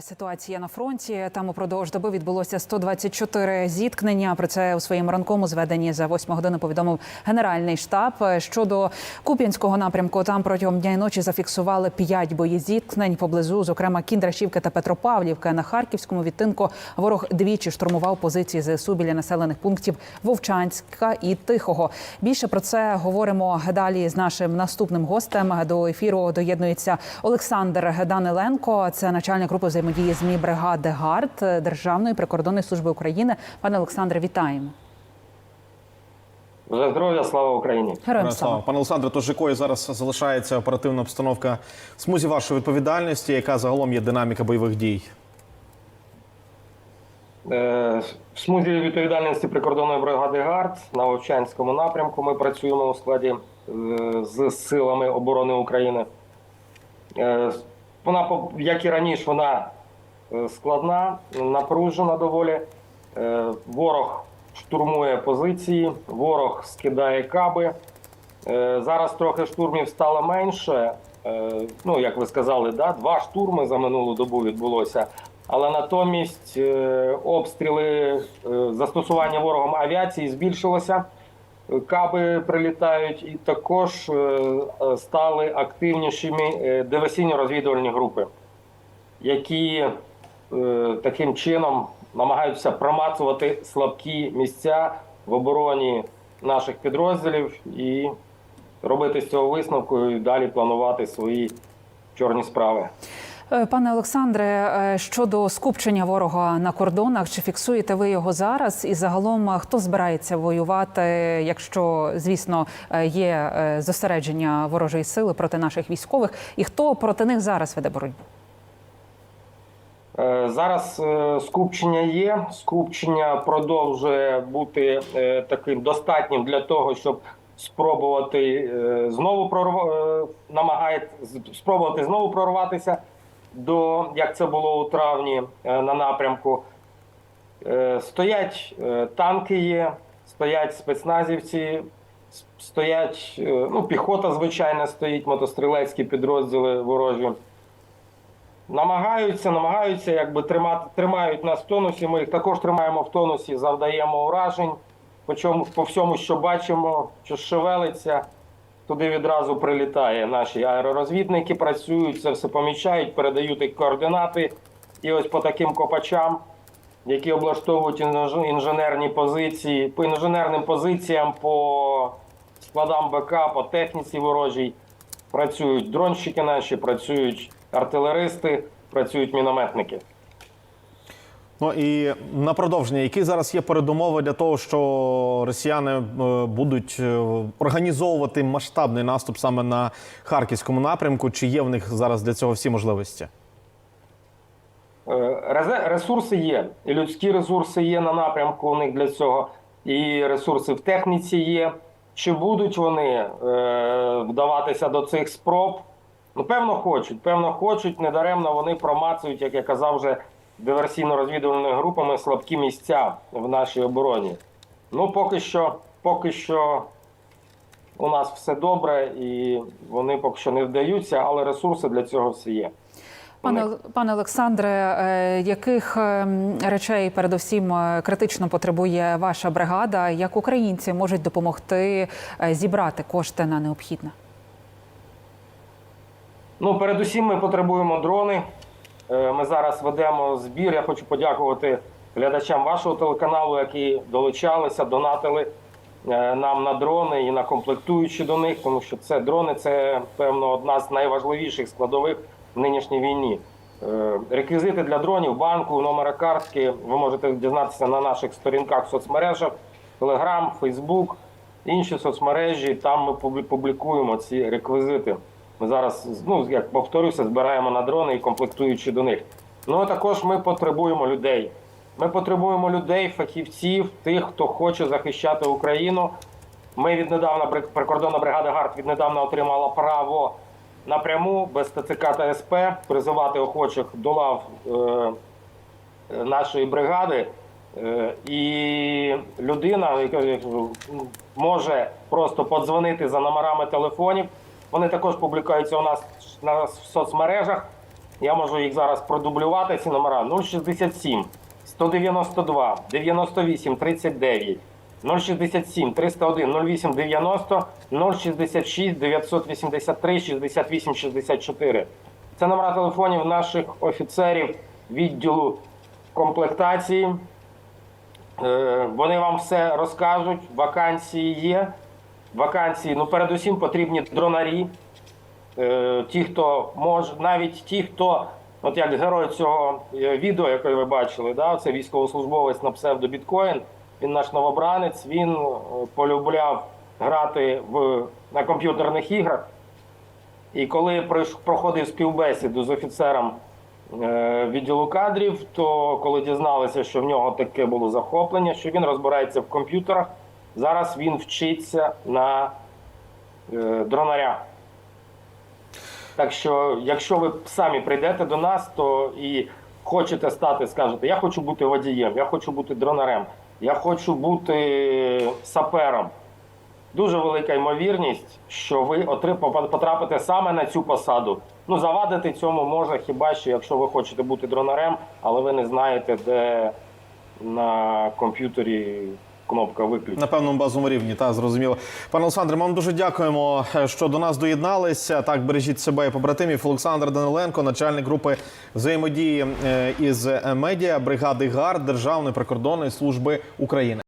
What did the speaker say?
Ситуація на фронті там упродовж доби відбулося 124 зіткнення. Про це у своєму ранкому зведенні за 8 години повідомив генеральний штаб. Щодо Куп'янського напрямку, там протягом дня і ночі зафіксували 5 боєзіткнень поблизу, зокрема Кіндрашівки та Петропавлівки. На харківському відтинку ворог двічі штурмував позиції ЗСУ біля населених пунктів Вовчанська і Тихого. Більше про це говоримо далі з нашим наступним гостем. До ефіру доєднується Олександр Даниленко. Це начальник групи взаємодії змі бригади ГАРД Державної прикордонної служби України. Пане Олександре, вітаємо. Вже здоров'я, слава Україні. Героям Слава. слава. Пане Олександре, тож якою зараз залишається оперативна обстановка в смузі вашої відповідальності, яка загалом є динаміка бойових дій? Е, В смузі відповідальності прикордонної бригади ГАРД на Вовчанському напрямку ми працюємо у складі е, з силами оборони України. Е, Вона, по- як і раніше, вона е, складна, напружена доволі. Е, Ворог штурмує позиції, ворог скидає каби. Е, Зараз трохи штурмів стало менше. Е, Ну, як ви сказали, да? два штурми за минулу добу відбулося. Але натомість е, обстріли, е, застосування ворогом авіації збільшилося. Е, Каби прилітають, і також е, е, стали активнішими е, диверсійно-розвідувальні групи, які е, таким чином намагаються промацувати слабкі місця в обороні наших підрозділів і робити з цього висновку і далі планувати свої чорні справи. Е, Пане Олександре, е, щодо скупчення ворога на кордонах, чи фіксуєте ви його зараз? І загалом е, хто збирається воювати, якщо звісно е, є е, зосередження ворожої сили проти наших військових, і хто проти них зараз веде боротьбу? Е, Зараз е, скупчення є. Скупчення продовжує бути е, таким достатнім для того, щоб спробувати знову прорв... намагає спробувати знову прорватися до як це було у травні на напрямку. Стоять танки є, стоять спецназівці, стоять ну, піхота, звичайно, стоїть, мотострілецькі підрозділи ворожі. Намагаються, намагаються якби тримати, тримають нас в тонусі. Ми їх також тримаємо в тонусі, завдаємо уражень. По, чому, по всьому, що бачимо, що шевелиться, туди відразу прилітає. Наші аеророзвідники працюють, це все помічають, передають їх координати. І ось по таким копачам, які облаштовують інженерні позиції, по інженерним позиціям, по складам БК, по техніці ворожій, працюють дронщики наші, працюють артилеристи, працюють мінометники. Ну і на продовження, які зараз є передумови для того, що росіяни е, будуть е, організовувати масштабний наступ саме на харківському напрямку? Чи є в них зараз для цього всі можливості? Е, Ресурси є, і людські ресурси є на напрямку у них для цього, і ресурси в техніці є. Чи будуть вони вдаватися до цих спроб? Ну, певно, хочуть. Певно, хочуть. Недаремно вони промацують, як я казав, вже диверсійно-розвідувальними групами слабкі місця в нашій обороні. Ну, поки що, поки що у нас все добре, і вони поки що не вдаються, але ресурси для цього всі є. Пане пане Олександре, е, яких ем, речей передусім е, критично потребує ваша бригада? Як українці можуть допомогти е, зібрати кошти на необхідне? Ну, передусім, ми потребуємо дрони. Е, Ми зараз ведемо збір. Я хочу подякувати глядачам вашого телеканалу, які долучалися, донатили е, нам на дрони і на комплектуючі до них, тому що це дрони це певно одна з найважливіших складових в нинішній війні. Е, Реквізити для дронів, банку, номера картки ви можете дізнатися на наших сторінках в соцмережах, Telegram, Facebook, інші соцмережі. Там ми публікуємо ці реквізити. Ми зараз, ну як повторюся, збираємо на дрони і комплектуючи до них. Ну також ми потребуємо людей. Ми потребуємо людей, фахівців, тих, хто хоче захищати Україну. Ми віднедавна прикордонна бригада ГАРД віднедавна отримала право напряму без ТЦК та СП призивати охочих до лав е, е, нашої бригади. Е, І людина яка, ну, може просто подзвонити за номерами телефонів. Вони також публікуються у нас на соцмережах. Я можу їх зараз продублювати, ці номера 067 192 98 39 067 301 08 90 066 983 68 64. Це номера телефонів наших офіцерів відділу комплектації. Е, Вони вам все розкажуть. Вакансії є. Вакансії, ну передусім потрібні дронарі. Е, Ті, хто може, навіть ті, хто, от як герой цього е, відео, яке ви бачили, да, це військовослужбовець на псевдо Біткоін. Він наш новобранець, він е, полюбляв грати в, на комп'ютерних іграх. І коли проходив співбесіду з офіцером е, відділу кадрів, то коли дізналися, що в нього таке було захоплення, що він розбирається в комп'ютерах, зараз він вчиться на е, дронаря. Так що, якщо ви самі прийдете до нас, то і хочете стати, скажете, я хочу бути водієм, я хочу бути дронарем, я хочу бути сапером. Дуже велика ймовірність, що ви потрапите саме на цю посаду. Ну, завадити цьому може хіба що, якщо ви хочете бути дронарем, але ви не знаєте, де на комп'ютері кнопка виключити. На певному базовому рівні, та зрозуміло. Пане Олександре, ми вам дуже дякуємо, е, що до нас доєдналися. Так, бережіть себе і побратимів. Олександр Даниленко, начальник групи взаємодії е, із медіа бригади ГАРД Державної прикордонної служби України.